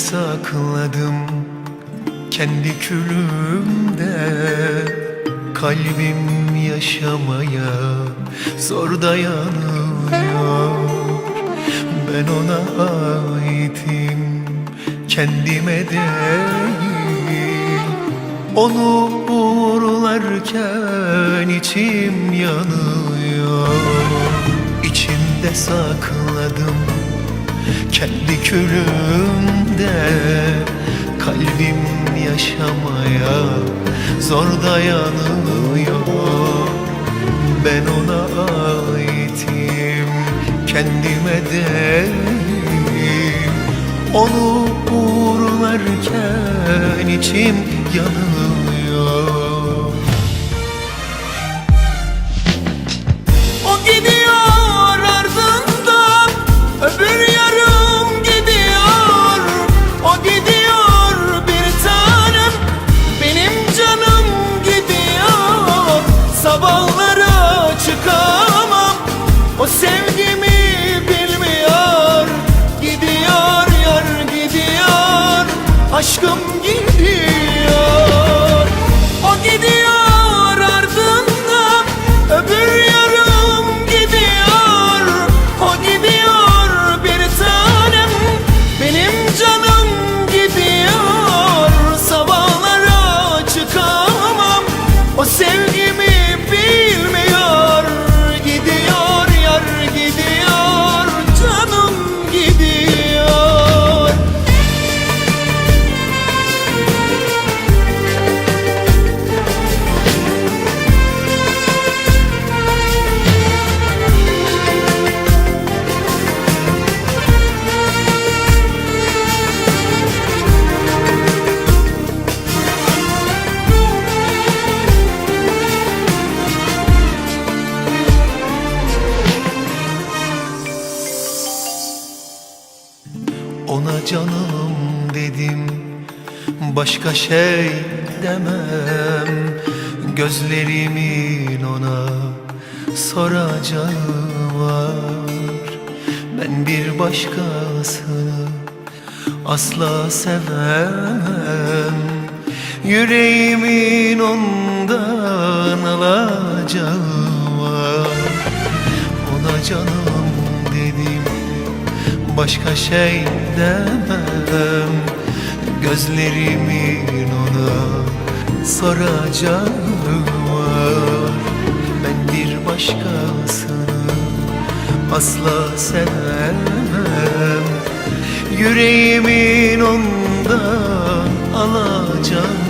sakladım kendi külümde. Kalbim yaşamaya zor dayanıyor. Ben ona aitim kendime değil. Onu uğurlarken içim yanıyor. İçimde sakladım kendi külümde Kalbim yaşamaya zor dayanıyor. Ben ona aitim kendime değil Onu uğurlarken içim yanıyor aşkım Ona canım dedim. Başka şey demem. Gözlerimin ona soracağı var. Ben bir başkasını asla sevemem. Yüreğimin ondan alacağı var. Ona canım Başka şey demem. Gözlerimin ona soracağı var. Ben bir başkasını asla sevmem. Yüreğimin ondan alacağı